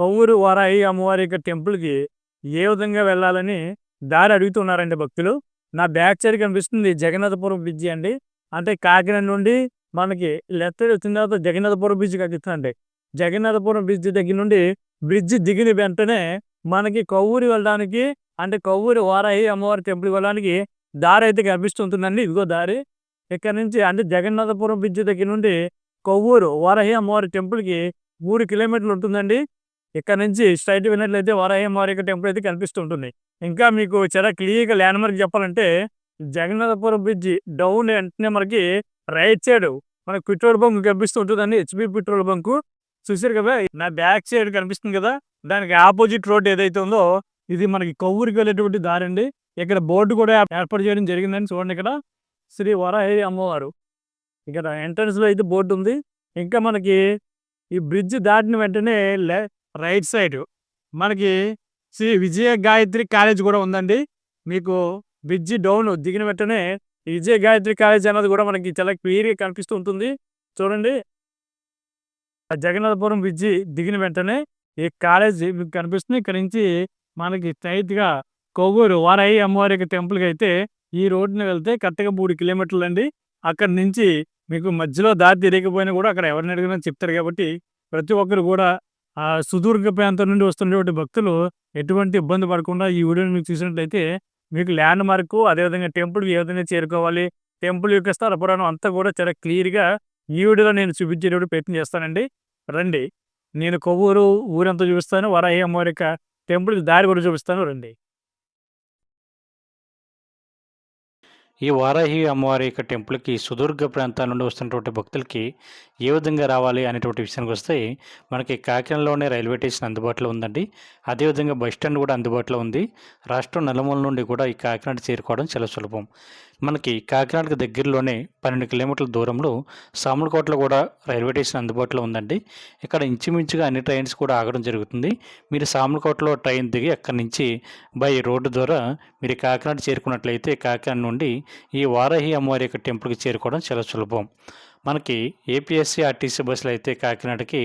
కొవ్వూరు వారాయి అమ్మవారి యొక్క టెంపుల్కి ఏ విధంగా వెళ్ళాలని దారి అడుగుతున్నారండి భక్తులు. నా బ్యాక్ సైడ్ కనిపిస్తుంది జగన్నాథపురం బ్రిడ్జి అండి. అంటే కాకినాడ నుండి మనకి లెఫ్ట్ సైడ్ వచ్చిన తర్వాత జగన్నాథపురం బ్రిడ్జ్ కనిపిస్తుందండి. జగన్నాథపురం బ్రిడ్జ్ దగ్గర నుండి బ్రిడ్జ్ దిగిన వెంటనే మనకి కొవ్వూరు వెళ్ళడానికి అంటే కొవ్వూరు వారాయి అమ్మవారి టెంపుల్ వెళ్ళడానికి దారి అయితే కనిపిస్తుంటుందండి. ఇదిగో దారి. ఇక్కడ నుంచి అంటే జగన్నాథపురం బ్రిడ్జ్ దగ్గర నుండి కొవ్వూరు వారాహి అమ్మవారి టెంపుల్కి మూడు కిలోమీటర్లు ఉంటుందండి. ఇక్కడ నుంచి స్ట్రైట్ వెళ్ళినట్లయితే వారాహి అమ్మవారి యొక్క టెంపుల్ అయితే కనిపిస్తుంటుంది. ఇంకా మీకు చాలా క్లియర్గా ల్యాండ్ మార్క్ చెప్పాలంటే జగన్నాథపురం బ్రిడ్జ్ డౌన్ వెంటనే మనకి రైట్ సైడ్ మనకి petrol bunk కనిపిస్తుంటుందండి. HP petrol bunk. చూసారు కదా నా బ్యాక్ సైడ్ కనిపిస్తుంది కదా దానికి ఆపోజిట్ రోడ్ ఏదైతే ఉందో ఇది మనకి కొవ్వూరికి వెళ్ళేటువంటి దారి అండి. ఇక్కడ బోర్డు కూడా ఏర్పాటు చేయడం జరిగిందని చూడండి ఇక్కడ. శ్రీ వరాహి అమ్మవారు. ఇక్కడ ఎంట్రన్స్లో అయితే బోర్డు ఉంది. ఇంకా మనకి ఈ బ్రిడ్జ్ దాటిన వెంటనే రైట్ సైడ్. మనకి శ్రీ విజయ గాయత్రి కాలేజ్ కూడా ఉందండి. మీకు బ్రిడ్జి డౌన్ దిగిన వెంటనే విజయ గాయత్రి కాలేజ్ అన్నది కూడా మనకి చాలా క్లియర్గా కనిపిస్తూ ఉంటుంది. చూడండి. జగన్నాథపురం బ్రిడ్జి దిగిన వెంటనే ఈ కాలేజ్ మీకు కనిపిస్తుంది. ఇక్కడ నుంచి మనకి స్ట్రైట్ కొవ్వూరు వారాయి అమ్మవారి యొక్క టెంపుల్కి అయితే ఈ రోడ్డున వెళ్తే కరెక్ట్గా మూడు కిలోమీటర్లు అండి. అక్కడి నుంచి మీకు మధ్యలో దారి తిరగకపోయినా కూడా అక్కడ ఎవరిని అడిగినా చెప్తారు కాబట్టి ప్రతి ఒక్కరు కూడా సుదూర్ఘ ప్రాంతం నుండి వస్తున్నటువంటి భక్తులు ఎటువంటి ఇబ్బంది పడకుండా ఈ వీడియోని మీకు చూసినట్లయితే మీకు ల్యాండ్ మార్క్ అదేవిధంగా టెంపుల్ ఏ విధంగా చేరుకోవాలి టెంపుల్ యొక్క స్థల పురాణం అంతా కూడా చాలా క్లియర్గా ఈ వీడియోలో నేను చూపించేటప్పుడు ప్రయత్నం చేస్తానండి. రండి. నేను కొవ్వూరు ఊరంతా చూపిస్తాను వరాహి అమ్మవారి యొక్క టెంపుల్కి దారి కూడా చూపిస్తాను రండి. ఈ వారాహి అమ్మవారి యొక్క టెంపుల్కి సుదూర్ఘ ప్రాంతాల నుండి వస్తున్నటువంటి భక్తులకి ఏ విధంగా రావాలి అనేటువంటి విషయానికి వస్తే మనకి కాకినాడలోనే రైల్వే స్టేషన్ అందుబాటులో ఉందండి. అదేవిధంగా బస్ స్టాండ్ కూడా అందుబాటులో ఉంది. రాష్ట్రం నలుమూల నుండి కూడా ఈ కాకినాడ చేరుకోవడం చాలా సులభం. మనకి కాకినాడకి దగ్గరలోనే పన్నెండు కిలోమీటర్ల దూరంలో సాములకోటలో కూడా రైల్వే స్టేషన్ అందుబాటులో ఉందండి. ఇక్కడ ఇంచుమించుగా అన్ని ట్రైన్స్ కూడా ఆగడం జరుగుతుంది. మీరు సాములకోటలో ట్రైన్ దిగి అక్కడి నుంచి బై రోడ్డు ద్వారా మీరు కాకినాడ చేరుకున్నట్లయితే కాకినాడ నుండి ఈ వారాహి అమ్మవారి యొక్క టెంపుల్కి చేరుకోవడం చాలా సులభం. మనకి ఏపీఎస్సీ ఆర్టీసీ బస్సులు అయితే కాకినాడకి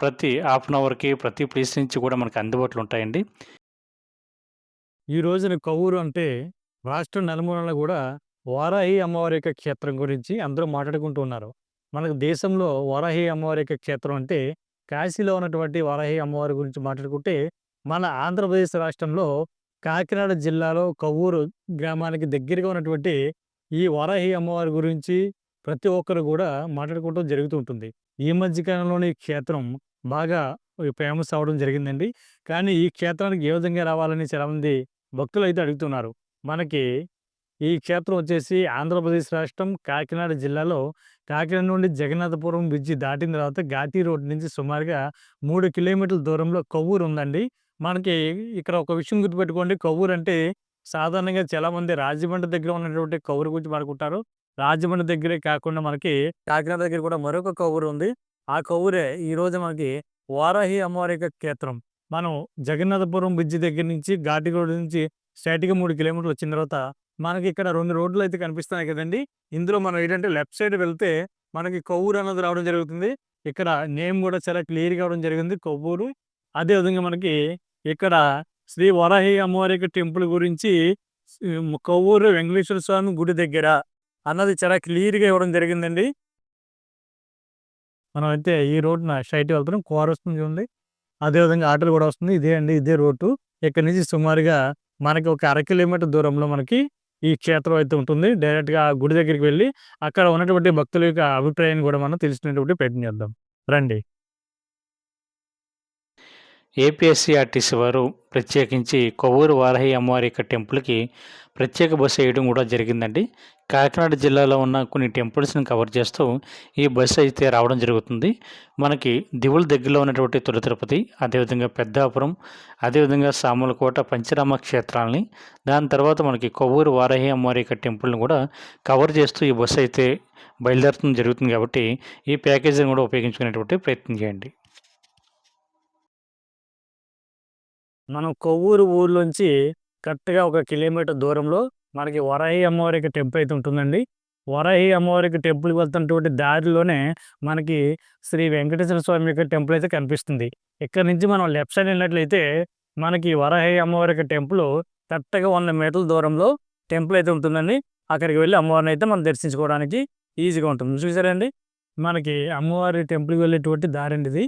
ప్రతి హాఫ్ అన్ అవర్కి ప్రతి ప్లేస్ నుంచి కూడా మనకి అందుబాటులో ఉంటాయండి. ఈ రోజున కవ్వూరు అంటే రాష్ట్రం నలుమూలలా కూడా వారాహి అమ్మవారి యొక్క క్షేత్రం గురించి అందరూ మాట్లాడుకుంటూ ఉన్నారు. మనకు దేశంలో వారాహి అమ్మవారి యొక్క క్షేత్రం అంటే కాశీలో ఉన్నటువంటి వారాహి అమ్మవారి గురించి మాట్లాడుకుంటే మన ఆంధ్రప్రదేశ్ రాష్ట్రంలో కాకినాడ జిల్లాలో కవ్వూరు గ్రామానికి దగ్గరగా ఉన్నటువంటి ఈ వారాహి అమ్మవారి గురించి ప్రతి ఒక్కరు కూడా మాట్లాడుకోవడం జరుగుతూ ఉంటుంది. ఈ మధ్యకాలంలోని ఈ క్షేత్రం బాగా ఫేమస్ అవ్వడం జరిగిందండి. కానీ ఈ క్షేత్రానికి ఏ విధంగా రావాలని చాలామంది భక్తులు అయితే అడుగుతున్నారు. మనకి ఈ క్షేత్రం వచ్చేసి ఆంధ్రప్రదేశ్ రాష్ట్రం కాకినాడ జిల్లాలో కాకినాడ నుండి జగన్నాథపురం బ్రిడ్జి దాటిన తర్వాత ఘాటీ రోడ్ నుంచి సుమారుగా మూడు కిలోమీటర్ల దూరంలో కొవ్వూరు ఉందండి. మనకి ఇక్కడ ఒక విషయం గుర్తుపెట్టుకోండి. కొవ్వూరు అంటే సాధారణంగా చాలామంది రాజమండ్రి దగ్గర ఉన్నటువంటి కొవ్వూరు గురించి మాట్లాడుకుంటారు. రాజమండ్రి దగ్గరే కాకుండా మనకి కాకినాడ దగ్గర కూడా మరొక కొవ్వూరు ఉంది. ఆ కొవ్వూరే ఈ రోజు మనకి వారాహి అమ్మవారి యొక్క క్షేత్రం. మనం జగన్నాథపురం బ్రిడ్జి దగ్గర నుంచి ఘాటి రోడ్ నుంచి స్ట్రైట్గా మూడు కిలోమీటర్లు వచ్చిన తర్వాత మనకి ఇక్కడ రెండు రోడ్లు అయితే కనిపిస్తున్నాయి కదండి. ఇందులో మనం ఏంటంటే లెఫ్ట్ సైడ్ వెళ్తే మనకి కొవ్వూరు అన్నది రావడం జరుగుతుంది. ఇక్కడ నేమ్ కూడా చాలా క్లియర్ కావడం జరిగింది కొవ్వూరు. అదే విధంగా మనకి ఇక్కడ శ్రీ వరాహి అమ్మవారి యొక్క టెంపుల్ గురించి కొవ్వూరు వెంకటేశ్వర స్వామి గుడి దగ్గర అన్నది చాలా క్లియర్గా ఇవ్వడం జరిగిందండి. మనం అయితే ఈ రోడ్డున స్ట్రైట్ వెళ్తున్నాం. కోర వస్తుంది చూడండి. అదేవిధంగా ఆటోలు కూడా వస్తుంది. ఇదే అండి ఇదే రోడ్డు ఇక్కడ నుంచి సుమారుగా మనకి ఒక అర కిలోమీటర్ దూరంలో మనకి ఈ క్షేత్రం అయితే ఉంటుంది. డైరెక్ట్గా గుడి దగ్గరికి వెళ్ళి అక్కడ ఉన్నటువంటి భక్తుల యొక్క అభిప్రాయాన్ని కూడా మనం తెలిసినటువంటి ప్రయత్నం చేద్దాం. రండి. ఏపీఎస్సీఆర్టీసీ వారు ప్రత్యేకించి కొవ్వూరు వారాహి అమ్మవారి యొక్క టెంపుల్కి ప్రత్యేక బస్సు వేయడం కూడా జరిగిందండి. కాకినాడ జిల్లాలో ఉన్న కొన్ని టెంపుల్స్ని కవర్ చేస్తూ ఈ బస్సు అయితే రావడం జరుగుతుంది. మనకి దివుల దగ్గరలో ఉన్నటువంటి తొలి తిరుపతి అదేవిధంగా పెద్దాపురం అదేవిధంగా సాములకోట పంచరామ క్షేత్రాలని దాని తర్వాత మనకి కొవ్వూరు వారాహి అమ్మవారి యొక్క టెంపుల్ని కూడా కవర్ చేస్తూ ఈ బస్సు అయితే బయలుదేరడం జరుగుతుంది కాబట్టి ఈ ప్యాకేజీని కూడా ఉపయోగించుకునేటువంటి ప్రయత్నం చేయండి. మనం కొవ్వూరు ఊర్లోంచి కరెక్ట్గా ఒక కిలోమీటర్ దూరంలో మనకి వరాహి అమ్మవారికి టెంపుల్ అయితే ఉంటుందండి. వరాహి అమ్మవారికి టెంపుల్కి వెళ్తున్నటువంటి దారిలోనే మనకి శ్రీ వెంకటేశ్వర స్వామి యొక్క టెంపుల్ అయితే కనిపిస్తుంది. ఇక్కడ నుంచి మనం లెఫ్ట్ సైడ్ వెళ్ళినట్లయితే మనకి వరాహి అమ్మవారికి టెంపుల్ కరెక్ట్గా వంద మీటర్ల దూరంలో టెంపుల్ అయితే ఉంటుందండి. అక్కడికి వెళ్ళి అమ్మవారిని అయితే మనం దర్శించుకోవడానికి ఈజీగా ఉంటుంది. చూసారండి మనకి అమ్మవారి టెంపుల్కి వెళ్ళేటువంటి దారి అండి ఇది.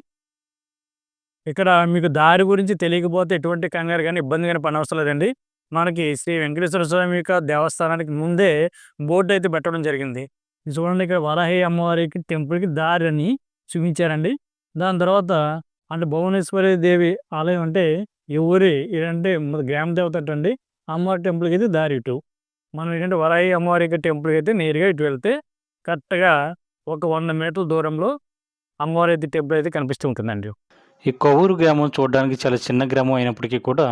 ఇక్కడ మీకు దారి గురించి తెలియకపోతే ఎటువంటి కంగారు కానీ ఇబ్బంది కానీ పని అవసరం లేదండి. మనకి శ్రీ వెంకటేశ్వర స్వామి యొక్క దేవస్థానానికి ముందే బోర్డు అయితే పెట్టడం జరిగింది. చూడండి ఇక్కడ వరాహి అమ్మవారికి టెంపుల్కి దారి అని చూపించారండి. దాని తర్వాత అంటే భువనేశ్వరి దేవి ఆలయం అంటే ఈ ఊరి ఏంటంటే గ్రామ దేవత అండి అమ్మవారి టెంపుల్కి అయితే దారి ఇటు. మనం ఏంటంటే వరహి అమ్మవారి యొక్క టెంపుల్కి అయితే నేరుగా ఇటు వెళ్తే కరెక్ట్గా ఒక వంద మీటర్ల దూరంలో అమ్మవారి అయితే టెంపుల్ అయితే కనిపిస్తూ ఉంటుందండి. ఈ కొవ్వూరు గ్రామం చూడడానికి చాలా చిన్న గ్రామం అయినప్పటికీ కూడా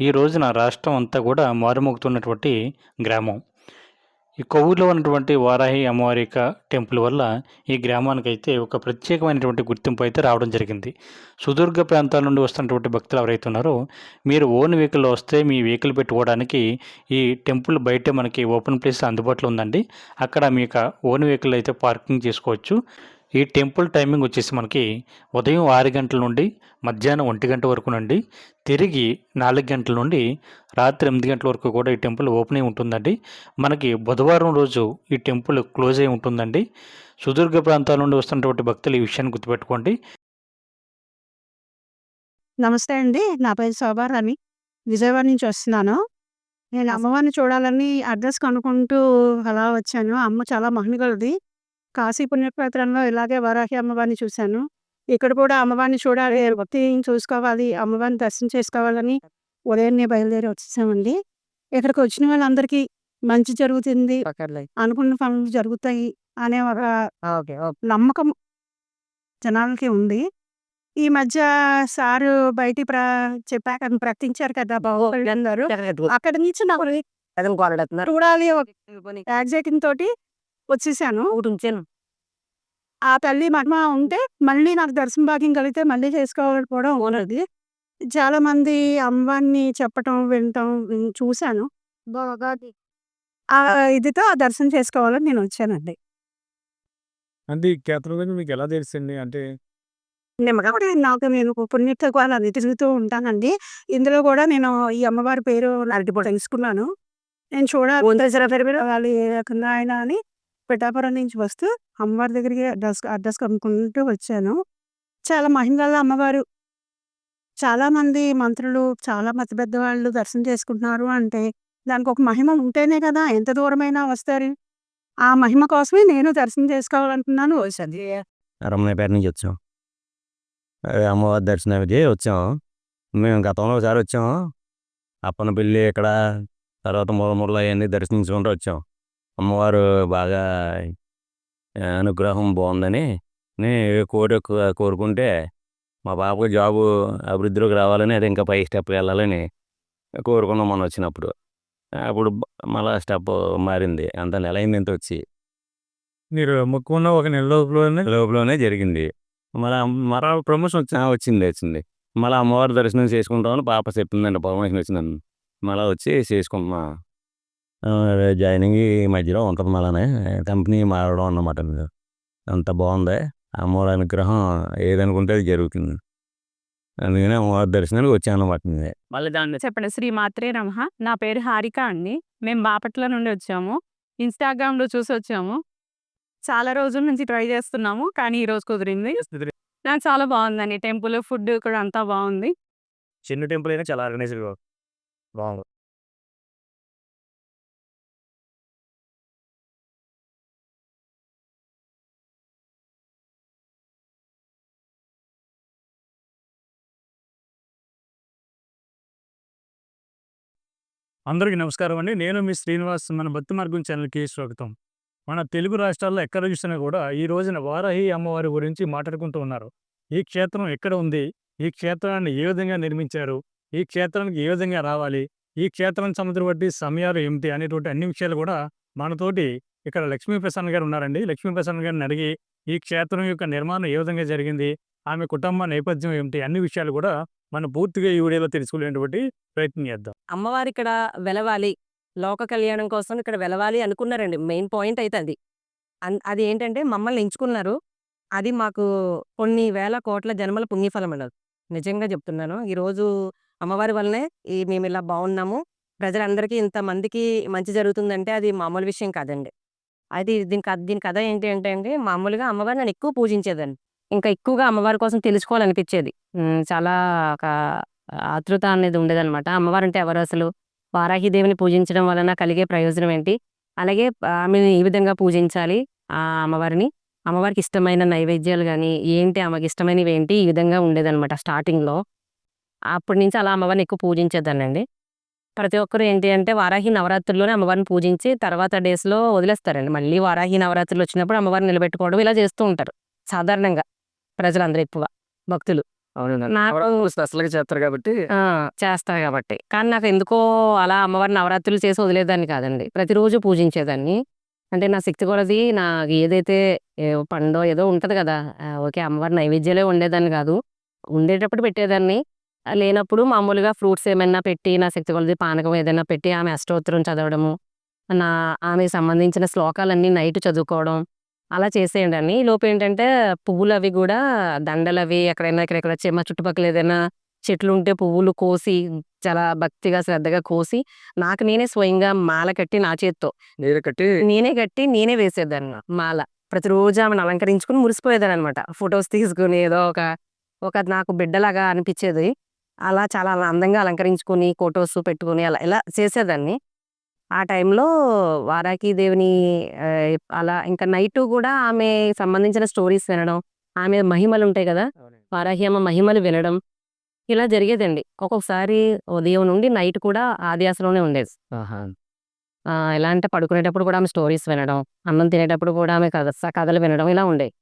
ఈ రోజున రాష్ట్రం అంతా కూడా మారుమోగుతున్నటువంటి గ్రామం. ఈ కొవ్వూరులో ఉన్నటువంటి వారాహి అమ్మవారిక టెంపుల్ వల్ల ఈ గ్రామానికి అయితే ఒక ప్రత్యేకమైనటువంటి గుర్తింపు అయితే రావడం జరిగింది. సుదీర్ఘ ప్రాంతాల నుండి వస్తున్నటువంటి భక్తులు ఎవరైతే ఉన్నారో మీరు ఓన్ వెహికల్లో వస్తే మీ వెహికల్ పెట్టుకోవడానికి ఈ టెంపుల్ బయట మనకి ఓపెన్ ప్లేస్ అందుబాటులో ఉందండి. అక్కడ మీకు ఓన్ వెహికల్ అయితే పార్కింగ్ చేసుకోవచ్చు. ఈ టెంపుల్ టైమింగ్ వచ్చేసి మనకి ఉదయం ఆరు గంటల నుండి మధ్యాహ్నం ఒంటి గంట వరకు నుండి తిరిగి నాలుగు గంటల నుండి రాత్రి ఎనిమిది గంటల వరకు కూడా ఈ టెంపుల్ ఓపెన్ అయి ఉంటుందండి. మనకి బుధవారం రోజు ఈ టెంపుల్ క్లోజ్ అయి ఉంటుందండి. సుదీర్ఘ ప్రాంతాల నుండి వస్తున్నటువంటి భక్తులు ఈ విషయాన్ని గుర్తుపెట్టుకోండి. నమస్తే అండి. నా పేరు శోభారాణి విజయవాడ నుంచి వస్తున్నాను. నేను అమ్మవారిని చూడాలని అడ్రస్ కనుక్కుంటూ అలా వచ్చాను. అమ్మ చాలా మహిమగలది. కాశీ పుణ్యక్షేత్రంలో ఇలాగే వరాహి అమ్మవారిని చూశాను ఇక్కడ కూడా అమ్మవారిని చూడాలి భక్తి చూసుకోవాలి అమ్మవారిని దర్శనం చేసుకోవాలని ఉదయాన్నే బయలుదేరి వచ్చేసామండి ఇక్కడికి వచ్చిన వాళ్ళందరికీ మంచి జరుగుతుంది అనుకున్న పనులు జరుగుతాయి అనే ఒక నమ్మకం జనాలకి ఉంది ఈ మధ్య సారు బయటి ప్ర చెప్పాక ప్రకటించారు కదా బాబు అందరూ అక్కడ నుంచి నాకు చూడాలి యాక్సైటింగ్ తోటి వచ్చేసాను. ఆ తల్లి మహిమ ఉంటే మళ్ళీ నాకు దర్శన భాగ్యం కలిగితే మళ్ళీ చేసుకోకపోవడం ఉన్నది చాలా మంది అమ్మవారిని చెప్పటం వినటం చూశాను. ఆ ఇదితో ఆ దర్శనం చేసుకోవాలని నేను వచ్చానండి. అంటే ఈ క్షేత్రం గురించి మీకు ఎలా తెలుసండి అంటే నిమ్మకాయ నాకు నేను పుణ్యత్వాలు అది తిరుగుతూ ఉంటానండి. ఇందులో కూడా నేను ఈ అమ్మవారి పేరు అరటిపూట తెలుసుకున్నాను. నేను చూడాలి. వాళ్ళు ఆయన అని పిఠాపురం నుంచి వస్తూ అమ్మవారి దగ్గరికి అడ్రస్ అడ్రస్ కనుక్కుంటూ వచ్చాను. చాలా మహిళల అమ్మవారు చాలా మంది మంత్రులు చాలా మత పెద్దవాళ్ళు దర్శనం చేసుకుంటున్నారు అంటే దానికి ఒక మహిమ ఉంటేనే కదా ఎంత దూరమైనా వస్తారు. ఆ మహిమ కోసమే నేను దర్శనం చేసుకోవాలనుకున్నాను. వచ్చాను. రమణపేట నుంచి వచ్చాం. అమ్మవారి దర్శనానికి వచ్చాం. మేము గతంలో ఒకసారి వచ్చాం. అప్పనపల్లి ఇక్కడ తర్వాత మూలమూరలు అవన్నీ దర్శించుకుంటూ వచ్చాం. అమ్మవారు బాగా అనుగ్రహం బాగుందని నేను కోరిక కోరుకుంటే మా పాపకు జాబు అభివృద్ధిలోకి రావాలని అది ఇంకా పై స్టెప్ వెళ్ళాలని కోరుకున్నాం మనం వచ్చినప్పుడు. అప్పుడు మళ్ళా స్టెప్ మారింది. అంత నెల అయింది ఇంత వచ్చి. మీరు మొక్కున్న ఒక నెల లోపలనే లోపలనే జరిగింది. మళ్ళీ మరో ప్రమోషన్ వచ్చి వచ్చింది వచ్చింది. మళ్ళీ అమ్మవారి దర్శనం చేసుకుంటామని పాప చెప్పిందండి ప్రమోషన్ వచ్చిందని. మళ్ళీ వచ్చి చేసుకుంటున్నా. జాయినింగ్ ఈ మధ్యలో ఉంటుంది మళ్ళీ కంపెనీ మారడం అన్నమాట. అంత బాగుంది. అమ్మవారి అనుగ్రహం ఏదనుకుంటే అది జరుగుతుంది. అందుకని అమ్మవారి దర్శనానికి వచ్చాను అన్నమాట నేను. మళ్ళీ దాన్ని చెప్పండి. శ్రీ మాత్రే నమః. నా పేరు హారిక అండి. మేము బాపట్ల నుండి వచ్చాము. ఇన్స్టాగ్రామ్లో చూసి వచ్చాము. చాలా రోజుల నుంచి ట్రై చేస్తున్నాము కానీ ఈ రోజు కుదిరింది. నాకు చాలా బాగుందండి. టెంపుల్ ఫుడ్ కూడా అంతా బాగుంది. చిన్న టెంపుల్ అయినా చాలా ఆర్గనైజ్డ్గా బాగుంది. అందరికీ నమస్కారం అండి. నేను మీ శ్రీనివాస్ మన భక్తి మార్గం ఛానల్కి స్వాగతం. మన తెలుగు రాష్ట్రాల్లో ఎక్కడ చూసినా కూడా ఈ రోజున వారాహి అమ్మవారి గురించి మాట్లాడుకుంటూ ఉన్నారు. ఈ క్షేత్రం ఎక్కడ ఉంది? ఈ క్షేత్రాన్ని ఏ విధంగా నిర్మించారు? ఈ క్షేత్రానికి ఏ విధంగా రావాలి? ఈ క్షేత్రం సముద్ర బట్టి సమయాలు ఏమిటి? అనేటువంటి అన్ని విషయాలు కూడా మనతోటి ఇక్కడ లక్ష్మీప్రసన్న గారు ఉన్నారండి. లక్ష్మీప్రసన్న గారిని అడిగి ఈ క్షేత్రం యొక్క నిర్మాణం ఏ విధంగా జరిగింది? ఆమె కుటుంబ నేపథ్యం ఏమిటి? అన్ని విషయాలు కూడా మనం పూర్తిగా ఈ వీడియోలో తెలుసుకునేటువంటి ప్రయత్నం చేద్దాం. అమ్మవారు ఇక్కడ వెలవాలి. లోక కళ్యాణం కోసం ఇక్కడ వెలవాలి అనుకున్నారండి. మెయిన్ పాయింట్ అయితే అది. అన్- అది ఏంటంటే మమ్మల్ని ఎంచుకున్నారు. అది మాకు కొన్ని వేల కోట్ల జన్మల పుణ్యఫలం అన్నది నిజంగా చెప్తున్నాను. ఈరోజు అమ్మవారి వల్లనే ఈ మేము ఇలా బాగున్నాము. ప్రజలందరికీ ఇంతమందికి మంచి జరుగుతుందంటే అది మామూలు విషయం కాదండి. అది దీని కథ దీని కథ ఏంటి అంటే అండి మామూలుగా అమ్మవారిని నేను ఎక్కువ పూజించేదాన్ని ఇంకా ఎక్కువగా అమ్మవారి కోసం తెలుసుకోవాలనిపించేది. చాలా ఒక ఆతృత అనేది ఉండేదన్నమాట. అమ్మవారు అంటే ఎవరు అసలు? వారాహిదేవిని పూజించడం వలన కలిగే ప్రయోజనం ఏంటి? అలాగే ఆమెను ఈ విధంగా పూజించాలి ఆ అమ్మవారిని. అమ్మవారికి ఇష్టమైన నైవేద్యాలు కానీ ఏంటి ఆమెకి ఇష్టమైనవి ఏంటి? ఈ విధంగా ఉండేదన్నమాట స్టార్టింగ్లో. అప్పటి నుంచి అలా అమ్మవారిని ఎక్కువ పూజించేదానండి ప్రతి ఒక్కరు ఏంటి అంటే వారాహి నవరాత్రుల్లోనే అమ్మవారిని పూజించి తర్వాత డేస్లో వదిలేస్తారండి. మళ్ళీ వారాహి నవరాత్రులు వచ్చినప్పుడు అమ్మవారిని నిలబెట్టుకోవడం ఇలా చేస్తూ ఉంటారు సాధారణంగా. ప్రజలందరూ ఎక్కువ భక్తులు. నాకు స్పెషల్గా చేస్తారు కాబట్టి చేస్తారు కాబట్టి. కానీ నాకు ఎందుకో అలా అమ్మవారి నవరాత్రులు చేసి వదిలేదాన్ని కాదండి. ప్రతిరోజు పూజించేదాన్ని. అంటే నా శక్తి కొలది నాకు ఏదైతే పండో ఏదో ఉంటది కదా ఓకే అమ్మవారి నైవేద్యాలే ఉండేదాన్ని కాదు. ఉండేటప్పుడు పెట్టేదాన్ని. లేనప్పుడు మామూలుగా ఫ్రూట్స్ ఏమైనా పెట్టి నా శక్తి కొలది పానకం ఏదైనా పెట్టి ఆమె అష్టోత్తరం చదవడము నా ఆమెకి సంబంధించిన శ్లోకాలన్నీ నైట్ చదువుకోవడం అలా చేసేయండి ఈ లోపు ఏంటంటే పువ్వులు అవి కూడా దండలు అవి ఎక్కడైనా ఎక్కడెక్కడ చెమ్మ చుట్టుపక్కల ఏదైనా చెట్లు ఉంటే పువ్వులు కోసి చాలా భక్తిగా శ్రద్ధగా కోసి నాకు నేనే స్వయంగా మాల కట్టి నా చేత్తో నీరు కట్టి నేనే కట్టి నేనే వేసేదాన్ని మాల. ప్రతిరోజు ఆమెను అలంకరించుకుని మురిసిపోయేదాన్ని అనమాట ఫొటోస్ తీసుకుని ఏదో ఒక ఒక నాకు బిడ్డలాగా అనిపించేది. అలా చాలా అందంగా అలంకరించుకుని ఫొటోస్ పెట్టుకుని అలా ఇలా చేసేదాన్ని. ఆ టైంలో వారాకి దేవిని అలా ఇంకా నైట్ కూడా ఆమె సంబంధించిన స్టోరీస్ వినడం ఆమె మహిమలు ఉంటాయి కదా వారాహి అమ్మ మహిమలు వినడం ఇలా జరిగేదండి. ఒక్కొక్కసారి ఉదయం నుండి నైట్ కూడా ఆదియాసలోనే ఉండేది. ఎలా అంటే పడుకునేటప్పుడు కూడా ఆమె స్టోరీస్ వినడం అన్నం తినేటప్పుడు కూడా ఆమె కథ కథలు వినడం ఇలా ఉండేవి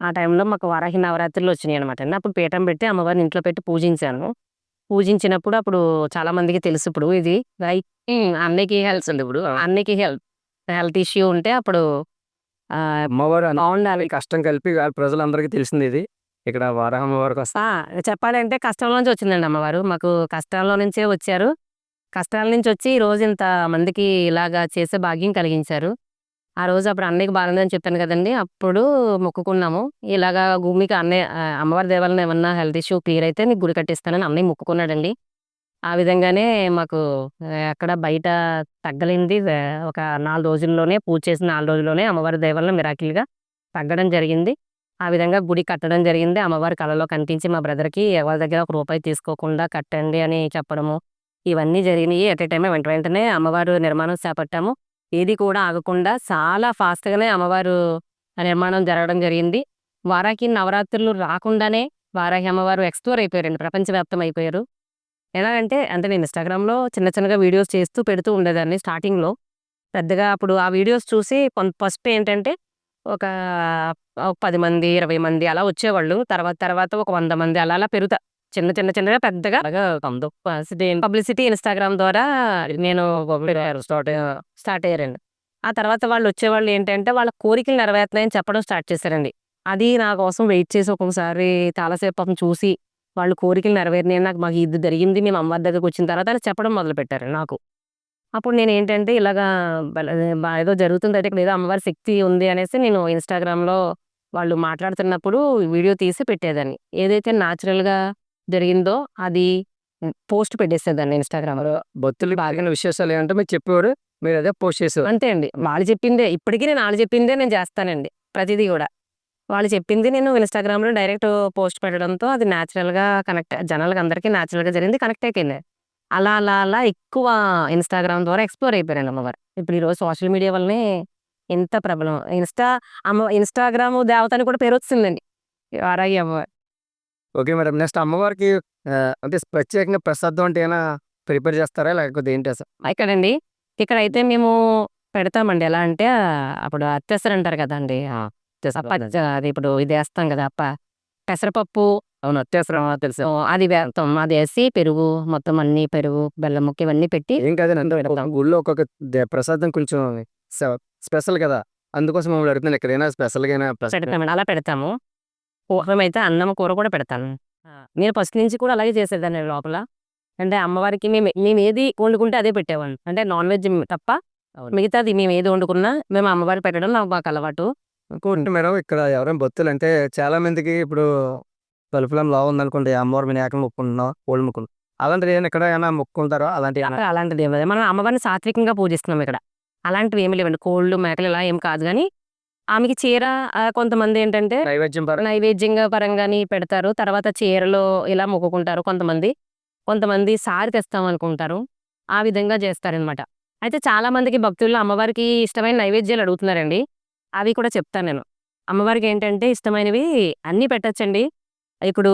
ఆ టైంలో మాకు వారాహి నవరాత్రులు వచ్చినాయి అనమాట అప్పుడు పీఠం పెట్టి అమ్మవారిని ఇంట్లో పెట్టి పూజించాను. పూజించినప్పుడు అప్పుడు చాలా మందికి తెలుసు ఇప్పుడు ఇది లైక్ అన్నయ్యకి హెల్త్ ఉంది ఇప్పుడు అన్నయ్యకి హెల్త్ హెల్త్ ఇష్యూ ఉంటే అప్పుడు అమ్మవారు బాగుండాలి. కష్టం కలిపి ప్రజలందరికీ తెలిసింది ఇది. ఇక్కడ అమ్మవారికి వస్తే చెప్పాలంటే కష్టంలో నుంచి వచ్చిందండి అమ్మవారు. మాకు కష్టాల్లో నుంచే వచ్చారు. కష్టాల నుంచి వచ్చి ఈ రోజు ఇంత మందికి ఇలాగా చేసే భాగ్యం కలిగించారు. ఆ రోజు అప్పుడు అన్నయ్యకి బాగుందని చెప్పాను కదండి. అప్పుడు మొక్కుకున్నాము. ఇలాగా భూమికి అన్నయ్య అమ్మవారి దేవాలయం ఏమన్నా హెల్త్ ఇష్యూ క్లియర్ అయితే నీకు గుడి కట్టిస్తానని అన్నయ్య మొక్కుకున్నాడండి. ఆ విధంగానే మాకు అక్కడ బయట తగ్గలింది ఒక నాలుగు రోజుల్లోనే పూజ చేసిన నాలుగు రోజుల్లోనే అమ్మవారి దేవాలయం మిరాకిల్గా తగ్గడం జరిగింది. ఆ విధంగా గుడి కట్టడం జరిగింది. అమ్మవారి కళలో కనిపించి మా బ్రదర్కి ఎవరి దగ్గర ఒక రూపాయి తీసుకోకుండా కట్టండి అని చెప్పడము ఇవన్నీ జరిగినాయి. ఎట్ ఏ టైం వెంట వెంటనే అమ్మవారు నిర్మాణం చేపట్టాము. ఏది కూడా ఆగకుండా చాలా ఫాస్ట్గానే అమ్మవారు నిర్మాణం జరగడం జరిగింది. వారాకి నవరాత్రులు రాకుండానే వారాహి అమ్మవారు ఎక్స్ప్లోర్ అయిపోయారండి ప్రపంచవ్యాప్తం అయిపోయారు. ఎలా అంటే అంటే నేను ఇన్స్టాగ్రామ్లో చిన్న చిన్నగా వీడియోస్ చేస్తూ పెడుతూ ఉండేదాన్ని స్టార్టింగ్లో. పెద్దగా అప్పుడు ఆ వీడియోస్ చూసి కొంత ఫస్ట్ ఏంటంటే ఒక ఒక పది మంది ఇరవై మంది అలా వచ్చేవాళ్ళు. తర్వాత తర్వాత ఒక వంద మంది అలా అలా పెరుగుతా చిన్న చిన్న చిన్నగా పెద్దగా పబ్లిసిటీ ఇన్స్టాగ్రామ్ ద్వారా నేను స్టార్ట్ స్టార్ట్ అయ్యారండి. ఆ తర్వాత వాళ్ళు వచ్చేవాళ్ళు ఏంటంటే వాళ్ళ కోరికలు నెరవేరుతున్నాయని చెప్పడం స్టార్ట్ చేశారండి. అది నా కోసం వెయిట్ చేసి ఒక్కొక్కసారి చాలాసేపు పాపం చూసి వాళ్ళు కోరికలు నెరవేరినాయి నాకు మాకు ఇది జరిగింది మేము అమ్మవారి దగ్గరకు వచ్చిన తర్వాత అని చెప్పడం మొదలు పెట్టారు నాకు. అప్పుడు నేను ఏంటంటే ఇలాగా ఏదో జరుగుతుంది అయితే ఇక్కడ ఏదో అమ్మవారి శక్తి ఉంది అనేసి నేను ఇన్స్టాగ్రామ్లో వాళ్ళు మాట్లాడుతున్నప్పుడు వీడియో తీసి పెట్టేదాన్ని. ఏదైతే న్యాచురల్గా జరిగిందో అది పోస్ట్ పెట్టేసేదాన్ని ఇన్స్టాగ్రామ్లో. భక్తులు బాగిన విశేషాలు ఏంటంటే మీరు చెప్పేవారు మీరు అదే పోస్ట్ చేసేవారు. అంతే అండి. వాళ్ళు చెప్పిందే ఇప్పటికీ నేను వాళ్ళు చెప్పిందే నేను చేస్తానండి ప్రతిదీ కూడా. వాళ్ళు చెప్పింది నేను ఇన్స్టాగ్రామ్లో డైరెక్ట్ పోస్ట్ పెట్టడంతో అది న్యాచురల్గా కనెక్ట్ జనాలకు అందరికీ న్యాచురల్గా జరిగింది కనెక్ట్ అయిపోయింది. అలా అలా అలా ఎక్కువ ఇన్స్టాగ్రామ్ ద్వారా ఎక్స్ప్లోర్ అయిపోయారండి అమ్మవారు. ఇప్పుడు ఈరోజు సోషల్ మీడియా వల్లనే ఎంత ప్రబలం. ఇన్స్టా అమ్మ ఇన్స్టాగ్రామ్ దేవతని కూడా పేరు వచ్చిందండి. వారాగి అమ్మవారు? Okay madam. నెక్స్ట్ అమ్మవారికి అంటే ప్రత్యేకంగా ప్రసాదం అంటే ఏమైనా ప్రిపేర్ చేస్తారా? లేకపోతే ఏంటి అసలు? ఇక్కడండి. ఇక్కడ అయితే మేము పెడతామండి. ఎలా అంటే అప్పుడు అత్యసర అంటారు కదండి. అది ఇప్పుడు ఇది వేస్తాం కదా అప్ప. పెసరపప్పు. అవును అత్యవసరం తెలుసు. అది వేస్తాం. అది వేసి పెరుగు మొత్తం అన్ని పెరుగు బెల్లం ముక్క ఇవన్నీ పెట్టి ఏం ఒక్కొక్క గుళ్ళో ఒక్కొక్క ప్రసాదం కొంచెం స్పెషల్ కదా. అందుకోసం మమ్మల్ని అడుగుతున్నాను ఇక్కడ ఏమైనా స్పెషల్గా అలా పెడతాము. పూర్వం అయితే అన్నం కూర కూడా పెడతాను నేను ఫస్ట్ నుంచి కూడా అలాగే చేసేదాన్ని లోపల. అంటే అమ్మవారికి మేము మేము ఏది వండుకుంటే అదే పెట్టేవాళ్ళం. అంటే నాన్ వెజ్ తప్ప అవును. మిగతాది మేము ఏది వండుకున్నా మేము అమ్మవారికి పెట్టడం నాకు మాకు అలవాటు. ఇంకోటి మేడం ఇక్కడ ఎవరైనా భక్తులు అంటే చాలా మందికి ఇప్పుడు తలుపులం లావు ఉందనుకోండి అమ్మవారి వినాయకం మొక్కుకుంటున్నాం కోళ్ళు మొక్కుకుంటున్నాం. అలాంటిది ఏమైనా ఇక్కడ ఏమైనా మొక్కుకుంటారో అలాంటి అలాంటిది ఏమి మనం అమ్మవారిని సాత్వికంగా పూజిస్తున్నాం ఇక్కడ. అలాంటివి ఏమి లేవండి. కోళ్ళు మేకలు ఇలా ఏం కాదు కానీ ఆమెకి చీర కొంతమంది ఏంటంటే నైవేద్యం నైవేద్యంగా పరంగాని పెడతారు. తర్వాత చీరలో ఇలా మొక్కుకుంటారు కొంతమంది. కొంతమంది సారి తెస్తాం అనుకుంటారు. ఆ విధంగా చేస్తారనమాట. అయితే చాలా మందికి భక్తులు అమ్మవారికి ఇష్టమైన నైవేద్యాలు అడుగుతున్నారండి. అవి కూడా చెప్తాను నేను. అమ్మవారికి ఏంటంటే ఇష్టమైనవి అన్నీ పెట్టచ్చండి. ఇప్పుడు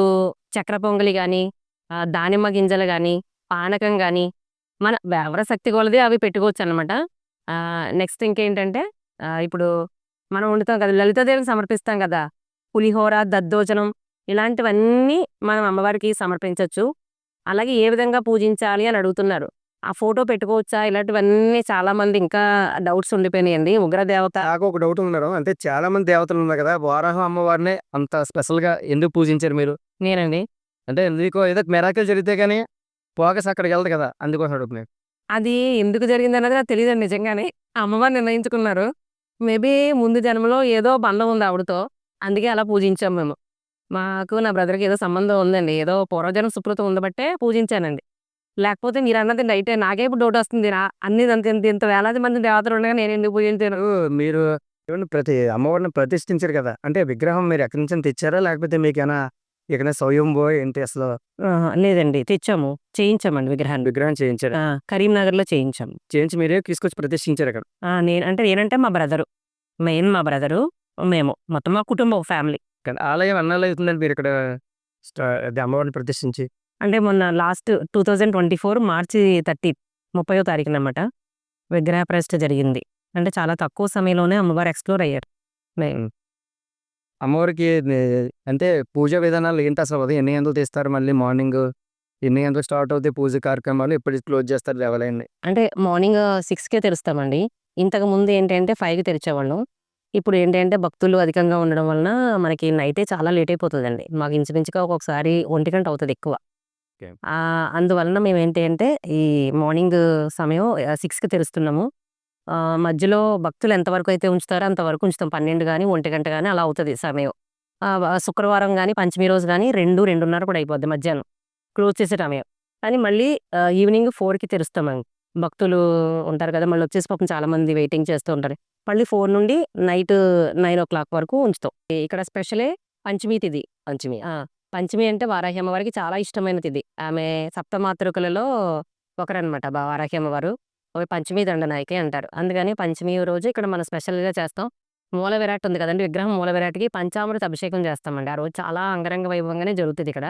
చక్ర పొంగలి కానీ దానిమ్మ గింజలు కానీ పానకం కానీ మన ఎవరి శక్తి కొలది అవి పెట్టుకోవచ్చు అనమాట నెక్స్ట్ ఇంకేంటంటే ఇప్పుడు మనం వండుతాం కదా లలితాదేవికి సమర్పిస్తాం కదా. పులిహోర దద్దోజనం ఇలాంటివన్నీ మనం అమ్మవారికి సమర్పించవచ్చు అలాగే ఏ విధంగా పూజించాలి అని అడుగుతున్నారు. ఆ ఫోటో పెట్టుకోవచ్చా? ఇలాంటివన్నీ చాలా మంది ఇంకా డౌట్స్ ఉండిపోయినాయండి. ఉగ్రదేవత నాకు ఒక డౌట్ మేడం అంటే చాలా మంది దేవతలు ఉన్నారు కదా వారాహ అమ్మవారిని అంత స్పెషల్గా ఎందుకు పూజించారు మీరు? నేనండి. అంటే మీకు ఏదో మెరాకిల్ జరిగితే కానీ పోకస్ అక్కడికి వెళ్దు కదా అందుకోసం అడుగుతున్నాను. అది ఎందుకు జరిగింది అన్నది నాకు తెలియదు నిజంగానే. అమ్మవారు నిర్ణయించుకున్నారు. మేబీ ముందు జన్మలో ఏదో బంధం ఉంది ఆవిడతో. అందుకే అలా పూజించాం మేము. మాకు నా బ్రదర్కి ఏదో సంబంధం ఉందండి. ఏదో పూర్వజన్మ సుకృతం ఉందబట్టే పూజించానండి. లేకపోతే మీరు అన్నది నైటే నాకే ఇప్పుడు డౌట్ వస్తుంది. నా అన్ని అంత ఇంత ఇంత వేలాది మంది దేవతలు ఉండగా నేను ఎందుకు పూజించాను? మీరు ప్రతి అమ్మవారిని ప్రతిష్ఠించారు కదా? అంటే విగ్రహం మీరు ఎక్కడి నుంచి తెచ్చారా? లేకపోతే మీకేనా ఇక్కడ స్వయంభో ఏంటి అసలు? లేదండి. తెచ్చాము. చేయించామండి విగ్రహాన్ని. విగ్రహం చేయించారు. ఆ, కరీంనగర్లో చేయించాము చేయించి మీరే తీసుకొచ్చి ప్రతిష్ఠించారు అక్కడ. నేను అంటే నేనంటే మా బ్రదరు. మెయిన్ మా బ్రదరు మేము. మొత్తం మా కుటుంబం ఫ్యామిలీ. ఆలయం అన్నాళ్ళు అవుతుందండి మీరు ఇక్కడ అమ్మవారిని ప్రతిష్ఠించి అంటే మొన్న last two thousand twenty four March thirty ముప్పయో తారీఖున అనమాట విగ్రహ ప్రతిష్ఠ జరిగింది. అంటే చాలా తక్కువ సమయంలోనే అమ్మవారు ఎక్స్ప్లోర్ అయ్యారు. అమ్మవారికి అంటే పూజ విధానాలు ఏంటి అసలు? ఉదయం ఎన్ని గంటలు తీస్తారు మళ్ళీ మార్నింగ్? ఎన్ని గంటలు స్టార్ట్ అవుతాయి పూజ కార్యక్రమాలు? ఎప్పుడు క్లోజ్ చేస్తారు దేవాలయాన్ని అంటే మార్నింగ్ సిక్స్కే తెరుస్తామండి. ఇంతకు ముందు ఏంటంటే ఫైవ్కి తెరిచేవాళ్ళం. ఇప్పుడు ఏంటంటే భక్తులు అధికంగా ఉండడం వలన మనకి నైటే చాలా లేట్ అయిపోతుందండి. మాకు ఇంచుమించుగా ఒక్కొక్కసారి ఒంటి గంట అవుతుంది ఎక్కువ. అందువలన మేము ఏంటి అంటే ఈ మార్నింగ్ సమయం సిక్స్కి తెరుస్తున్నాము. మధ్యలో భక్తులు ఎంతవరకు అయితే ఉంచుతారో అంతవరకు ఉంచుతాం. పన్నెండు కానీ ఒంటి గంట కానీ అలా అవుతుంది సమయం. శుక్రవారం కానీ పంచమి రోజు కానీ రెండు రెండున్నర కూడా అయిపోద్ది మధ్యాహ్నం. క్లోజ్ చేసే సమయం. కానీ మళ్ళీ ఈవినింగ్ ఫోర్కి తెరుస్తామండి భక్తులు ఉంటారు కదా మళ్ళీ వచ్చేసి పాపం చాలా మంది వెయిటింగ్ చేస్తూ ఉంటారు. మళ్ళీ ఫోర్ నుండి నైట్ నైన్ ఓ క్లాక్ వరకు ఉంచుతాం. ఇక్కడ స్పెషలే పంచమి తిది. పంచమి ఆ, పంచమి అంటే వారాహి అమ్మవారికి చాలా ఇష్టమైన తిది. ఆమె సప్తమాతృకులలో ఒకరనమాట బా వారాహి అమ్మవారు పంచమీ పంచమి దండనాయకి అంటారు. అందుకని పంచమి రోజు ఇక్కడ మనం స్పెషల్గా చేస్తాం. మూల విరాట్ ఉంది కదండి విగ్రహం మూల విరాట్కి పంచామృత అభిషేకం చేస్తామండి. ఆ రోజు చాలా అంగరంగ వైభవంగానే జరుగుతుంది ఇక్కడ.